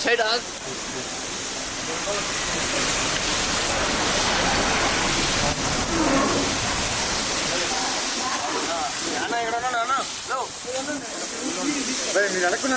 Side side మీరు అడగకుండా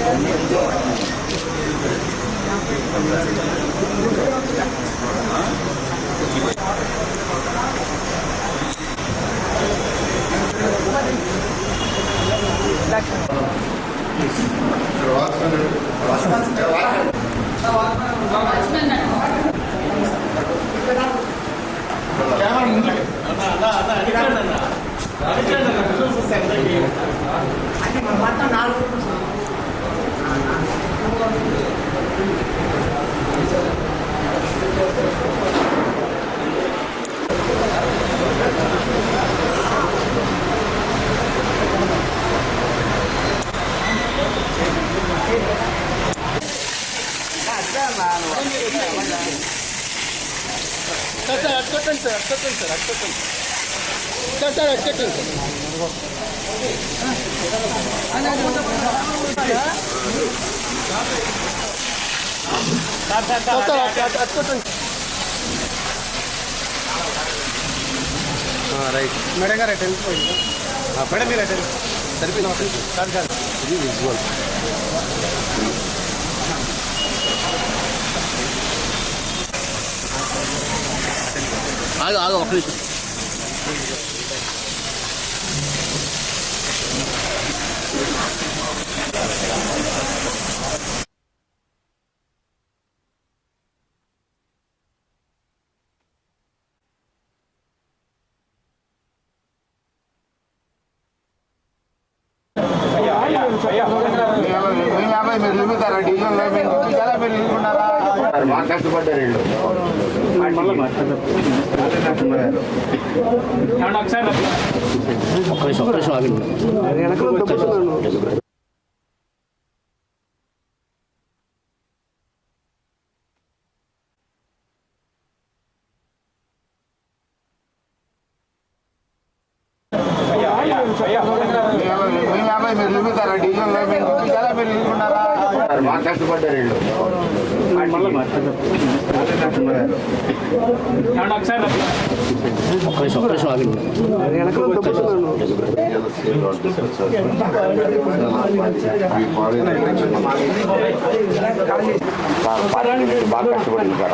那那那，你站着呢？你站着呢？就是站着的。啊，你们晚上哪路？Thank you. Sir sir అట్టుకొట్టండి సార్ అట్టుకొట్టండి సార్ అట్టుకొట్టండి సార్ సార్ అట్టుకొట్టండి సార్ సార్ సార్ అట్టు- అట్టు- అట్టుకొట్టండి రైట్ మేడం గారు అటెండ్ మేడం మీరు అటెండ్ సరిపోయింది సార్ సార్ ఇది విజువల్ ఆగు ఆగు ఒక నిమిషం యాభై మీరు చూపిస్తారా డీజిల్ మీరు చూపించారా మీరు తీసుకున్నారా మాకు కష్టపడ్డారు వీళ్ళు ఒక్క నిమిషం ఒక్క నిమిషం ఆగండి యాభై యాభై మీరు చూపిస్తారా డీజిల్ మీరు చూపించారా మీరు తీసుకున్నారా మాకు కష్టపడ్డారు వీళ్ళు బాగా కష్టపడింది సార్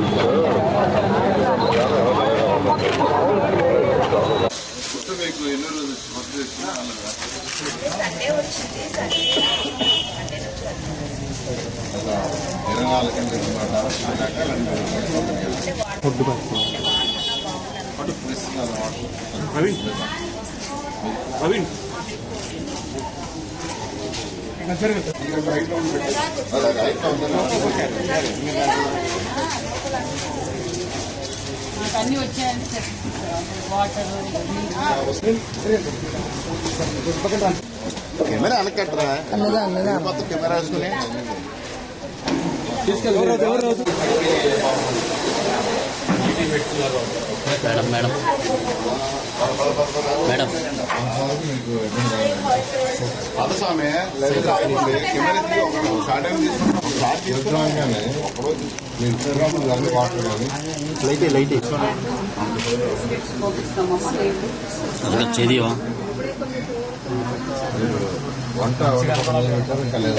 స్వామి లేదు రాకుండా కెమెరా తీసి ఒక షార్ట్ టైం తీసుకుంటాం ఒక మీరు ఇన్స్టాగ్రామ్ కానీ వాటర్ కానీ అసలు చదివా వంట ఇంకా లేదు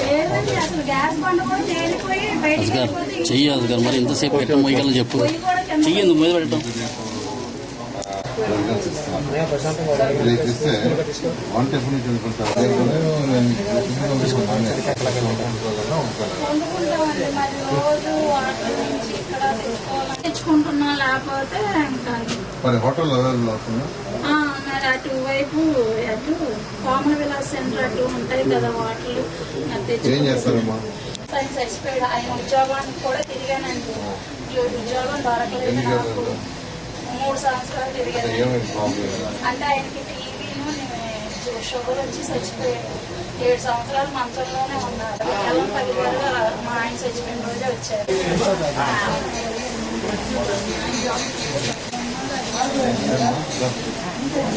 లేదండి, అసలు గ్యాస్ బండ కూడా తేలిపోయి బయటికి అసలు వెళ్ళిపోతే చెయ్యి అసలు మరి ఇంతసేపు ఎట్లా మోయగలను చెప్పు. చెయ్యి ఎందుకు మీద పెట్టడం తెచ్చుకుంటున్నా లేకపోతే మరి ఆ, మరి అటువైపు అటు కోమల విలాస్ సెంటర్ అటు ఉంటాయి కదా మరి ఏం చేస్తారమ్మా? ఆయన చచ్చిపోయాడు ఆయన ఉద్యోగానికి కూడా తిరిగానండి. ఉద్యోగం దొరకలేదు నాకు మూడు సంవత్సరాలు తిరిగాను అంటే ఆయనకి టీవీను షుగర్ వచ్చి చచ్చిపోయాడు. ఏడు సంవత్సరాలు మంచంలోనే ఉన్నారు కేవలం పది వేలు మా ఆయన చచ్చిపోయిన రోజే వచ్చారు అయితే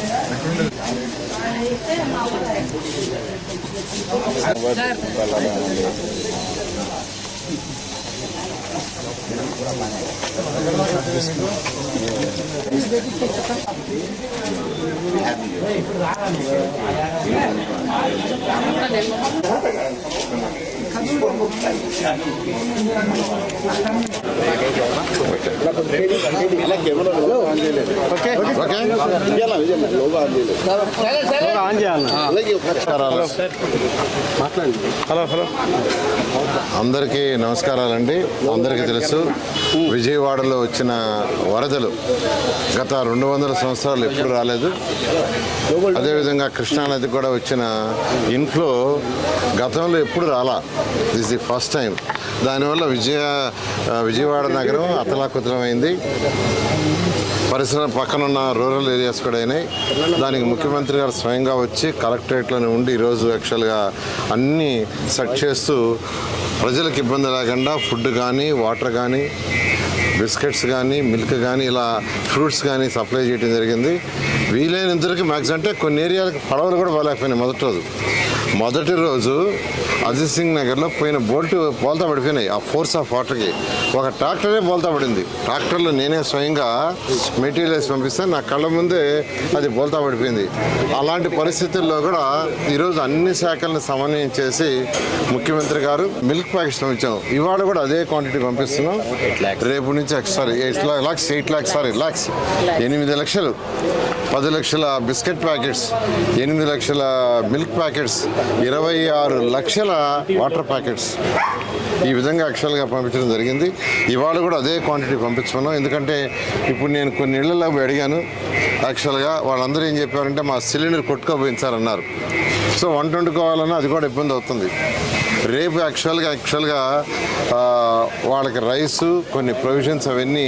హలో హలో అందరికీ నమస్కారాలండి. అందరికీ తెలుసు విజయవాడలో వచ్చిన వరదలు గత రెండు వందల సంవత్సరాలు ఎప్పుడు రాలేదు. అదేవిధంగా కృష్ణానది కూడా వచ్చిన ఇన్ఫ్లో గతంలో ఎప్పుడు రాలా. దిస్ ది ఫస్ట్ టైం దానివల్ల విజయ విజయవాడ నగరం అతలాకుతలమైంది. పరిసర పక్కనున్న రూరల్ ఏరియాస్ కూడా అయినాయి. దానికి ముఖ్యమంత్రి గారు స్వయంగా వచ్చి కలెక్టరేట్లోనే ఉండి ఈరోజు యాక్చువల్గా అన్నీ సెట్ చేస్తూ ప్రజలకు ఇబ్బంది లేకుండా ఫుడ్ కానీ వాటర్ కానీ బిస్కెట్స్ కానీ మిల్క్ కానీ ఇలా ఫ్రూట్స్ కానీ సప్లై చేయడం జరిగింది. వీలైనంతవరకు మ్యాక్స్ అంటే కొన్ని ఏరియాలకు పడవలు కూడా పోలేకపోయినాయి మొదటి రోజు. మొదటి రోజు అజిత్ సింగ్ నగర్లో పోయిన బోల్ట్ బోల్తా పడిపోయినాయి. ఆ ఫోర్స్ ఆఫ్ వాటర్కి ఒక ట్రాక్టరే బోల్తా పడింది. ట్రాక్టర్లో నేనే స్వయంగా మెటీరియల్ వేసి పంపిస్తే నా కళ్ళ ముందే అది బోల్తా పడిపోయింది. అలాంటి పరిస్థితుల్లో కూడా ఈరోజు అన్ని శాఖలను సమన్వయం చేసి ముఖ్యమంత్రి గారు మిల్క్ ప్యాకెట్స్ పంపించాం. ఇవాళ కూడా అదే క్వాంటిటీ పంపిస్తున్నాం. రేపు నుంచి sorry eight lakhs eight lakhs sorry lakhs ఎనిమిది లక్షలు. పది లక్షల బిస్కెట్ ప్యాకెట్స్. ఎనిమిది లక్షల మిల్క్ ప్యాకెట్స్. ఇరవై ఆరు లక్షల వాటర్ ప్యాకెట్స్ ఈ విధంగా యాక్చువల్గా పంపించడం జరిగింది. ఇవాళ కూడా అదే క్వాంటిటీ పంపించుకున్నాం ఎందుకంటే ఇప్పుడు నేను కొన్ని ఇళ్ళలో పోయి అడిగాను. యాక్చువల్గా వాళ్ళందరూ ఏం చెప్పారంటే మా సిలిండర్ కొట్టుకోపోయింది సార్ అన్నారు. సో వంట వండుకోవాలన్నా అది కూడా ఇబ్బంది అవుతుంది. రేపు యాక్చువల్గా యాక్చువల్గా వాళ్ళకి రైస్ కొన్ని ప్రొవిజన్స్ అవన్నీ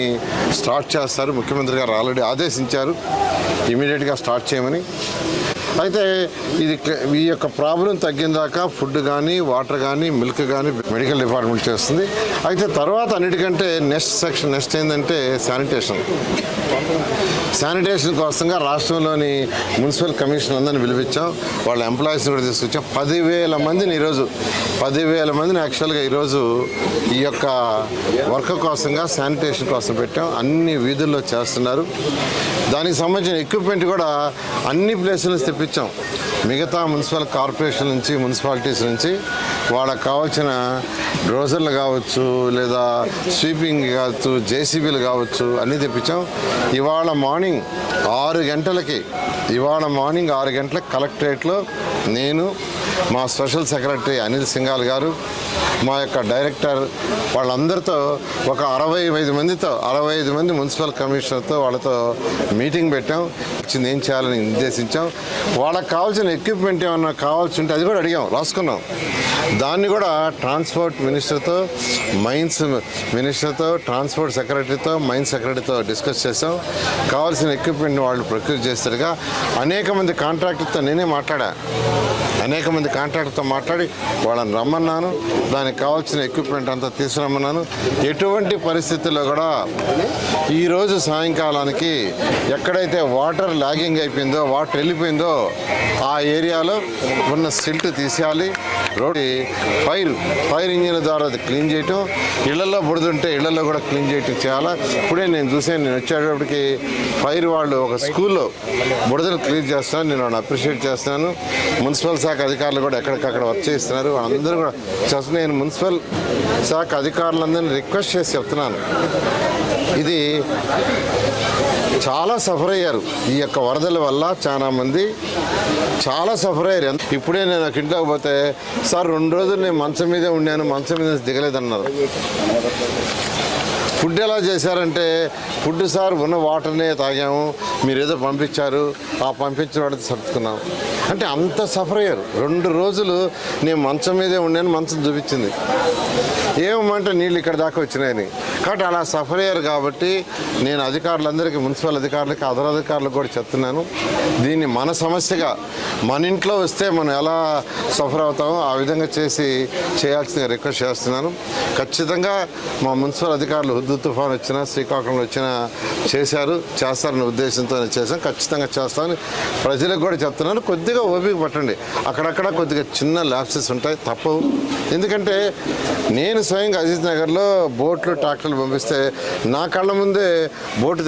స్టార్ట్ చేస్తారు. ముఖ్యమంత్రి గారు ఆల్రెడీ ఆదేశించారు. ఇమీడియట్గా స్టార్ట్ చేయమని. అయితే ఇది ఈ యొక్క ప్రాబ్లం తగ్గిన దాకా ఫుడ్ కానీ వాటర్ కానీ మిల్క్ కానీ మెడికల్ డిపార్ట్మెంట్ చేస్తుంది. అయితే తర్వాత అన్నిటికంటే నెక్స్ట్ సెక్షన్ నెక్స్ట్ ఏంటంటే శానిటేషన్. శానిటేషన్ కోసంగా రాష్ట్రంలోని మున్సిపల్ కమిషన్ అందరిని పిలిపించాం. వాళ్ళ ఎంప్లాయీస్ని కూడా తీసుకొచ్చాం. పదివేల మందిని ఈరోజు పదివేల మందిని యాక్చువల్గా ఈరోజు ఈ యొక్క వర్క్ కోసంగా శానిటేషన్ కోసం పెట్టాం. అన్ని వీధుల్లో చేస్తున్నారు. దానికి సంబంధించిన ఎక్విప్మెంట్ కూడా అన్ని ప్లేసులు తెప్పించాం. మిగతా మున్సిపల్ కార్పొరేషన్ నుంచి మున్సిపాలిటీస్ నుంచి వాళ్ళకి కావాల్సిన డ్రోజర్లు కావచ్చు లేదా స్వీపింగ్ కావచ్చు జేసీబీలు కావచ్చు అన్నీ తెప్పించాం. ఇవాళ మార్నింగ్ ఆరు గంటలకి ఇవాళ మార్నింగ్ ఆరు గంటలకు కలెక్టరేట్లో నేను మా స్పెషల్ సెక్రటరీ అనిల్ సింగాల్ గారు మా యొక్క డైరెక్టర్ వాళ్ళందరితో ఒక అరవై ఐదు మందితో అరవై ఐదు మంది మున్సిపల్ కమిషనర్తో వాళ్ళతో మీటింగ్ పెట్టాం. వచ్చింది ఏం చేయాలని నిర్దేశించాం. వాళ్ళకి కావాల్సిన ఎక్విప్మెంట్ ఏమన్నా కావాల్సి ఉంటే అది కూడా అడిగాం రాసుకున్నాం. దాన్ని కూడా ట్రాన్స్పోర్ట్ మినిస్టర్తో మైన్స్ మినిస్టర్తో ట్రాన్స్పోర్ట్ సెక్రటరీతో మైన్స్ సెక్రటరీతో డిస్కస్ చేసాం కావాల్సిన ఎక్విప్మెంట్ వాళ్ళు ప్రొక్యూర్ చేస్తారుగా అనేక మంది కాంట్రాక్టర్తో నేనే మాట్లాడా. అనేక మంది కాంట్రాక్టర్తో మాట్లాడి వాళ్ళని రమ్మన్నాను. దానికి కావాల్సిన ఎక్విప్మెంట్ అంతా తీసుకురమ్మన్నాను. ఎటువంటి పరిస్థితుల్లో కూడా ఈరోజు సాయంకాలానికి ఎక్కడైతే వాటర్ లాగింగ్ అయిపోయిందో వాటర్ వెళ్ళిపోయిందో ఆ ఏరియాలో ఉన్న సిల్ట్ తీసేయాలి. రోడ్ ఫైర్ ఫైర్ ఇంజిన్ ద్వారా అది క్లీన్ చేయటం ఇళ్ళలో బుడదుంటే ఇళ్ళలో కూడా క్లీన్ చేయటం చేయాలా? ఇప్పుడే నేను చూసాను నేను వచ్చేటప్పటికి ఫైర్ వాళ్ళు ఒక స్కూల్లో బుడదను క్లీన్ చేస్తాను నేను వాళ్ళని అప్రిషియేట్ చేస్తున్నాను. మున్సిపల్ శాఖ అధికారులు కూడా ఎక్కడికక్కడ వర్క్ చేస్తున్నారు అందరూ కూడా చేస్తున్నారు. నేను మున్సిపల్ శాఖ అధికారులందరినీ రిక్వెస్ట్ చేసి చెప్తున్నాను. ఇది చాలా సఫర్ అయ్యారు. ఈ యొక్క వరదల వల్ల చాలా మంది చాలా సఫర్ అయ్యారు. ఇప్పుడే నేను నాకు ఇంట్లోకి పోతే సార్ రెండు రోజులు నేను మంచం మీదే ఉండాను మంచం మీద దిగలేదన్నారు. ఫుడ్ ఎలా చేశారంటే ఫుడ్ సార్ ఉన్న వాటర్నే తాగాము మీరు ఏదో పంపించారు ఆ పంపించిన వాడితో సర్దుకున్నాం. అంటే అంత సఫర్ అయ్యారు. రెండు రోజులు నేను మంచం మీదే ఉండాను మంచం చూపించింది. ఏమంటే నీళ్ళు ఇక్కడ దాకా వచ్చినాయని. కాబట్టి అలా సఫర్ అయ్యారు కాబట్టి నేను అధికారులందరికీ మున్సిపల్ అధికారులకి అదర్ అధికారులకు కూడా చెప్తున్నాను. దీన్ని మన సమస్యగా మన ఇంట్లో వస్తే మనం ఎలా సఫర్ అవుతామో ఆ విధంగా చేసి చేయాల్సిన రిక్వెస్ట్ చేస్తున్నాను. ఖచ్చితంగా మా మున్సిపల్ అధికారులు హుద్దు తుఫాన్ వచ్చినా శ్రీకాకుళం వచ్చినా చేశారు చేస్తారనే ఉద్దేశంతో చేశాం ఖచ్చితంగా చేస్తామని ప్రజలకు కూడా చెప్తున్నాను. కొద్దిగా ఓపిక పట్టండి. అక్కడక్కడ కొద్దిగా చిన్న ల్యాప్సెస్ ఉంటాయి తప్పవు. ఎందుకంటే నేను స్వయంగా అజిత్ నగర్లో బోట్లు ట్రాక్టర్లు పంపిస్తే నా కళ్ళ ముందే బోటు